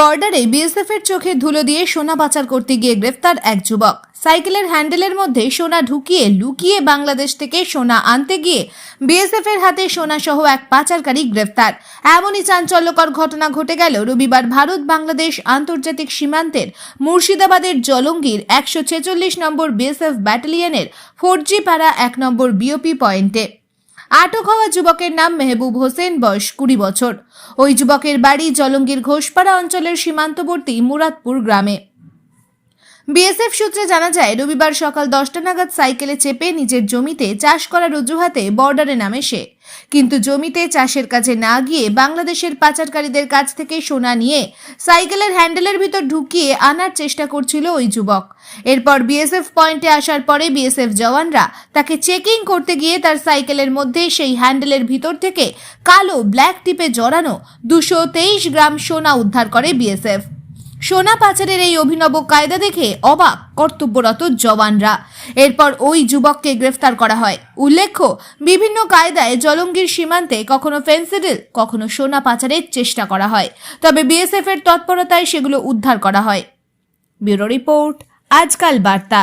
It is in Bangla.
বর্ডারে বিএসএফ এর চোখে ধুলো দিয়ে সোনা পাচার করতে গিয়ে গ্রেফতার এক যুবক। সাইকেলের হ্যান্ডেলের মধ্যে সোনা ঢুকিয়ে লুকিয়ে বাংলাদেশ থেকে সোনা আনতে গিয়ে বিএসএফ এর হাতে সোনা সহ এক পাচারকারী গ্রেফতার। এমনই চাঞ্চল্যকর ঘটনা ঘটে গেল রবিবার ভারত বাংলাদেশ আন্তর্জাতিক সীমান্তের মুর্শিদাবাদের জলঙ্গির একশো ছেচল্লিশ নম্বর বিএসএফ ব্যাটালিয়নের ফোরজি পাড়া এক নম্বর বিওপি পয়েন্টে। আটক হওয়া যুবকের নাম মেহবুব হোসেন, বয়স কুড়ি বছর। ওই যুবকের বাড়ি জলঙ্গির ঘোষপাড়া অঞ্চলের সীমান্তবর্তী মুরাদপুর গ্রামে। বিএসএফ সূত্রে জানা যায়, রবিবার সকাল দশটা নাগাদ সাইকেলে চেপে নিজের জমিতে চাষ করার অজুহাতে বর্ডারে নামে সে। কিন্তু জমিতে চাষের কাজে না গিয়ে বাংলাদেশের পাচারকারীদের কাছ থেকে সোনা নিয়ে সাইকেলের হ্যান্ডেলের ভিতর ঢুকিয়ে আনার চেষ্টা করছিল ওই যুবক। এরপর বিএসএফ পয়েন্টে আসার পরে বিএসএফ জওয়ানরা তাকে চেকিং করতে গিয়ে তার সাইকেলের মধ্যে সেই হ্যান্ডেলের ভিতর থেকে কালো ব্ল্যাক টিপে জড়ানো দুশো তেইশ গ্রাম সোনা উদ্ধার করে বিএসএফ। সোনা পাচারের এই অভিনব কায়দা দেখে অবাক কর্তব্যরত জওয়ানরা। এরপর ওই যুবককে গ্রেফতার করা হয়। উল্লেখ্য, বিভিন্ন কায়দায় জলঙ্গির সীমান্তে কখনো ফেন্সিডিল কখনো সোনা পাচারের চেষ্টা করা হয়। তবে বিএসএফ এর তৎপরতায় সেগুলো উদ্ধার করা হয়। ব্যুরো রিপোর্ট, আজকাল বার্তা।